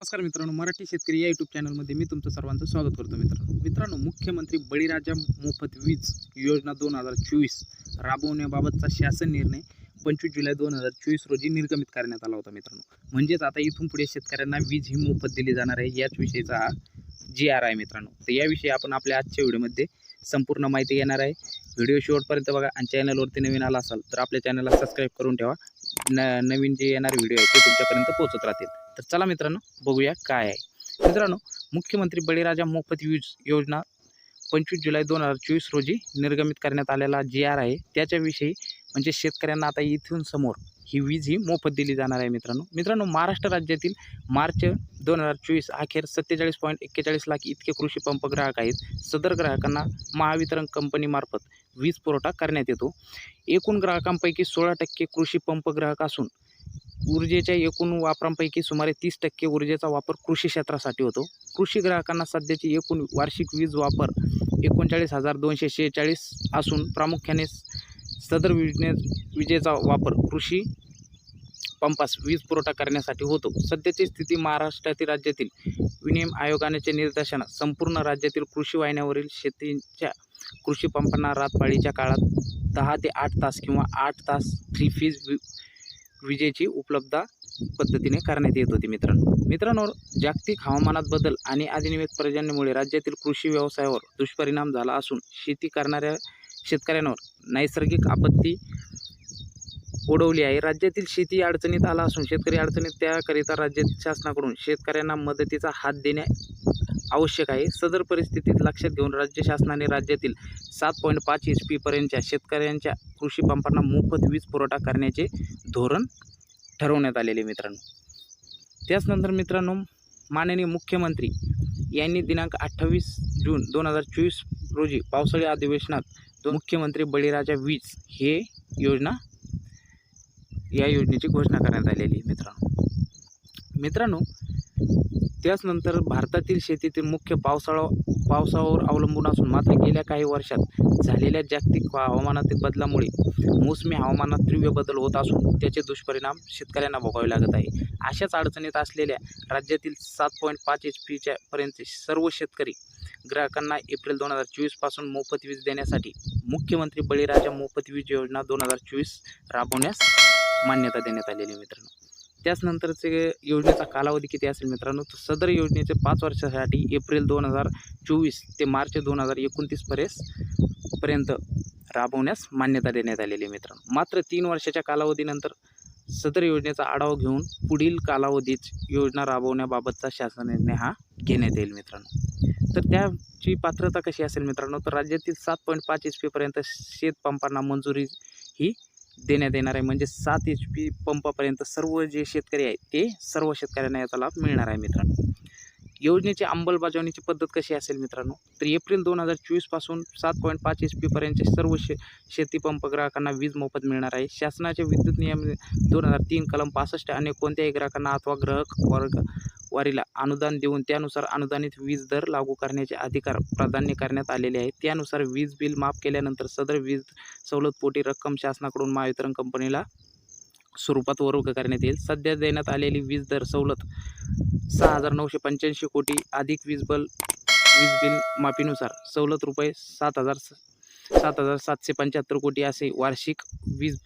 नमस्कार मित्रांनो मराठी शेतकरी या यूट्यूब चॅनलमध्ये मी तुमचं सर्वांचं स्वागत करतो मित्रांनो. मित्रांनो मुख्यमंत्री बळीराजा मोफत वीज योजना दोन हजार चोवीस राबवण्याबाबतचा शासन निर्णय पंचवीस जुलै दोन हजार चोवीस रोजी निर्गमित करण्यात आला होता मित्रांनो. म्हणजेच आता इथून पुढे शेतकऱ्यांना वीज ही मोफत दिली जाणार आहे याच विषयीचा हा जी आर आहे मित्रांनो. तर याविषयी आपण आपल्या आजच्या व्हिडिओमध्ये संपूर्ण माहिती घेणार आहे. व्हिडिओ शेवटपर्यंत बघा आणि चॅनलवरती नवीन आला असाल तर आपल्या चॅनलला सबस्क्राईब करून ठेवा. न नवीन जे येणारे व्हिडिओ आहेत ते तुमच्यापर्यंत पोहोचत राहतील. तर चला मित्रांनो बघूया काय आहे. मित्रांनो मुख्यमंत्री बळीराजा मोफत वीज योजना पंचवीस जुलै दोन हजार चोवीस रोजी निर्गमित करण्यात आलेला जी आर आहे. त्याच्याविषयी म्हणजे शेतकऱ्यांना आता इथून समोर ही वीज ही मोफत दिली जाणार आहे मित्रांनो. मित्रांनो महाराष्ट्र राज्यातील मार्च दोन हजार चोवीस अखेर सत्तेचाळीस पॉईंट एक्केचाळीस लाख इतके कृषी पंप ग्राहक आहेत. सदर ग्राहकांना महावितरण कंपनीमार्फत वीज पुरवठा करण्यात येतो. एकूण ग्राहकांपैकी सोळा टक्के कृषी पंप ग्राहक असून ऊर्जेच्या एकूण वापरांपैकी सुमारे तीस टक्के ऊर्जेचा वापर कृषी क्षेत्रासाठी होतो. कृषी ग्राहकांना सध्याची एकूण वार्षिक वीज वापर एकोणचाळीस हजार दोनशे शेहेचाळीस असून प्रामुख्याने सदर विजने विजेचा वापर कृषी पंपास वीज पुरवठा करण्यासाठी होतो. सध्याची स्थिती महाराष्ट्रातील राज्यातील विनियम आयोगाचे निर्देशन संपूर्ण राज्यातील कृषी वाहिन्यावरील शेतीच्या कृषी पंपांना रातपाळीच्या काळात दहा ते आठ तास किंवा आठ तास थ्री फीज वि विजेची उपलब्धता पद्धतीने करण्यात येत होती मित्रांनो. मित्रांनो जागतिक हवामानात बदल आणि अधिनियमित पर्जन्यामुळे राज्यातील कृषी व्यवसायावर दुष्परिणाम झाला असून शेती करणाऱ्या शेतकऱ्यांवर नैसर्गिक आपत्ती ओढवली आहे. राज्यातील शेती अडचणीत आला असून शेतकरी अडचणीत त्याकरिता राज्य शासनाकडून शेतकऱ्यांना मदतीचा हात देणे आवश्यक आहे. सदर परिस्थितीत लक्षात घेऊन राज्य शासनाने राज्यातील सात पॉईंट पाच एच पीपर्यंतच्या शेतकऱ्यांच्या कृषी पंपांना मोफत वीज पुरवठा करण्याचे धोरण ठरवण्यात आलेले मित्रांनो. त्याचनंतर मित्रांनो माननीय मुख्यमंत्री यांनी दिनांक अठ्ठावीस जून दोन हजार चोवीस रोजी पावसाळी अधिवेशनात मुख्यमंत्री बळीराजा वीज हे योजना या योजनेची घोषणा करण्यात आलेली आहे मित्रांनो. मित्रांनो त्याचनंतर भारतातील शेतीतील मुख्य पावसाळा पावसावर अवलंबून असून मात्र गेल्या काही वर्षात झालेल्या जागतिक हवामानातील बदलामुळे मोसमी हवामानात तीव्र बदल होत असून त्याचे दुष्परिणाम शेतकऱ्यांना भोगावे लागत आहे. अशाच अडचणीत असलेल्या राज्यातील सात पॉईंट पाच एच पीच्या पर्यंत सर्व शेतकरी ग्राहकांना एप्रिल दोन हजार चोवीसपासून मोफत वीज देण्यासाठी मुख्यमंत्री बळीराजा मोफत वीज योजना दोन हजार चोवीस राबवण्यास मान्यता देण्यात आलेली आहे मित्रांनो. त्याचनंतरचे योजनेचा कालावधी किती असेल मित्रांनो? तर सदर योजनेचे पाच वर्षासाठी एप्रिल दोन हजार चोवीस ते मार्च दोन हजार एकोणतीसपर्यंत पर्यंत राबवण्यास मान्यता देण्यात आलेली आहे मित्रांनो. मात्र तीन वर्षाच्या कालावधीनंतर सदर योजनेचा आढावा घेऊन पुढील कालावधीत योजना राबवण्याबाबतचा शासन निर्णय हा घेण्यात येईल मित्रांनो. तर त्याची पात्रता कशी असेल मित्रांनो? तर राज्यातील सात पॉईंट पाच एच पीपर्यंत शेतपंपांना मंजुरी ही देण्यात येणार आहे. म्हणजे सात एच पी पंपापर्यंत सर्व जे शेतकरी आहेत ते सर्व शेतकऱ्यांना याचा लाभ मिळणार आहे मित्रांनो. योजनेची अंमलबजावणीची पद्धत कशी असेल मित्रांनो? तर एप्रिल दोन हजार चोवीसपासून सात पॉईंट पाच एच पीपर्यंतचे सर्व शे शेती पंप ग्राहकांना वीज मोफत मिळणार आहे. शासनाचे विद्युत नियम दोन हजार तीन कलम पासष्ट आणि कोणत्याही ग्राहकांना अथवा ग्राहक वर्ग वारीला अनुदान देऊन त्यानुसार अनुदानित वीज दर लागू करण्याचे अधिकार प्राधान्य करण्यात आलेले आहे त्यानुसार वीज बिल माफ केल्यानंतर सदर वीज सवलतपोटी रक्कम शासनाकडून महावितरण कंपनीला स्वरूपात वर्ग करण्यात येईल. सध्या देण्यात आलेली वीज दर सवलत सहा हजार नऊशे पंच्याऐंशी कोटी. अधिक वीज बल वीज बिल माफीनुसार सवलत रुपये सात हजार सात हजार सातशे पंच्याहत्तर कोटी असे वार्षिक वीज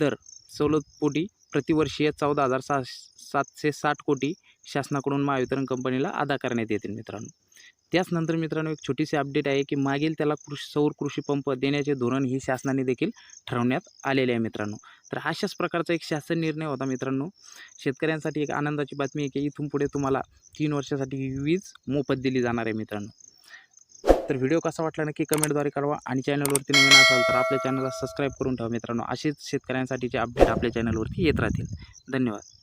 दर सवलतपोटी प्रतिवर्षीय चौदा हजार सा सातशे साठ कोटी. शासनाकडून महावितरण कंपनीला अदा करण्यात येतील मित्रांनो. त्याचनंतर मित्रांनो एक छोटीशी अपडेट आहे की मागील त्याला कृषी सौर कृषी पंप देण्याचे धोरण ही शासनाने देखील ठरवण्यात आलेले आहे मित्रांनो. तर अशाच प्रकारचा एक शासन निर्णय होता मित्रांनो. शेतकऱ्यांसाठी एक आनंदाची बातमी आहे की इथून पुढे तुम्हाला तीन वर्षासाठी ही वीज मोफत दिली जाणार आहे मित्रांनो. तर व्हिडिओ कसा वाटला नक्की कमेंटद्वारे कळवा आणि चॅनलवरती नवीन असाल तर आपल्या चॅनलला सबस्क्राईब करून ठेवा मित्रांनो. असेच शेतकऱ्यांसाठीचे अपडेट आपल्या चॅनलवरती येत राहतील. धन्यवाद.